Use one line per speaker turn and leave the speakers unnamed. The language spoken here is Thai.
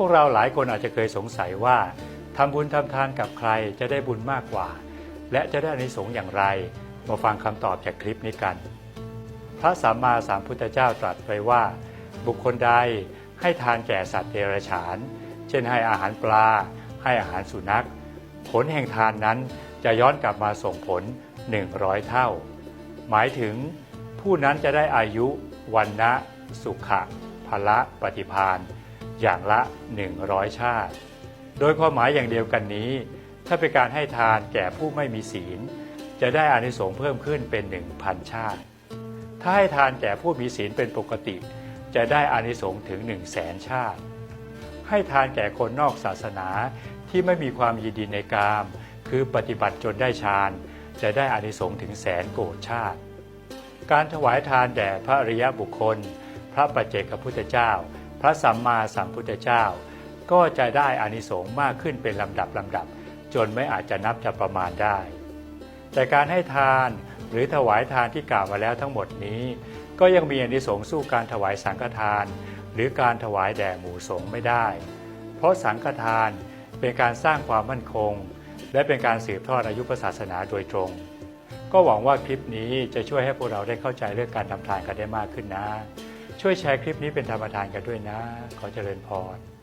พวกเราหลายคนอาจจะเคยสงสัยว่าทำบุญทำทานกับใครจะได้บุญมากกว่า และจะได้อานิสงส์อย่างไร มาฟังคำตอบจากคลิปนี้กัน พระสัมมาสัมพุทธเจ้าตรัสไว้ว่า บุคคลใดให้ทานแก่สัตว์เดรัจฉาน เช่นให้อาหารปลา ให้อาหารสุนัข ผลแห่งทานนั้นจะย้อนกลับมาส่งผล 100 เท่า หมายถึงผู้นั้นจะได้อายุวันนะสุขะพละปฏิพาน อย่างละ 100 ชาติ โดยความหมายอย่างเดียวกันนี้ ถ้าเป็นการให้ทานแก่ผู้ไม่มีศีล จะได้อานิสงส์เพิ่มขึ้นเป็น 1,000 ชาติ ถ้าให้ทานแก่ผู้มีศีลเป็นปกติ จะได้อานิสงส์ถึง 1 0 0 0 0แสนชาติ ให้ทานแก่คนนอกศาสนาที่ไม่มีความยินดีในกาม คือปฏิบัติจนได้ฌานจะได้อานิสงส์ถึงแสนโกรธชาติ การถวายทานแด่พระอริยบุคคล พระปัจเจกพุทธเจ้า พระสัมมาสัมพุทธเจ้า ก็จะได้อานิสงส์มากขึ้นเป็นลำดับลำดับ จนไม่อาจจะนับจะประมาณได้ แต่การให้ทานหรือถวายทานที่กล่าวมาแล้วทั้งหมดนี้ ก็ยังมีอานิสงส์สู้การถวายสังฆทาน หรือการถวายแด่หมู่สงฆ์ไม่ได้ เพราะสังฆทานเป็นการสร้างความมั่นคง และเป็นการสืบทอดอายุพระศาสนาโดยตรง ก็หวังว่าคลิปนี้จะช่วยให้พวกเราได้เข้าใจเรื่องการทำทานกันได้มากขึ้นนะ ช่วยแชร์คลิปนี้เป็นธรรมทานกันด้วยนะ ขอเจริญพร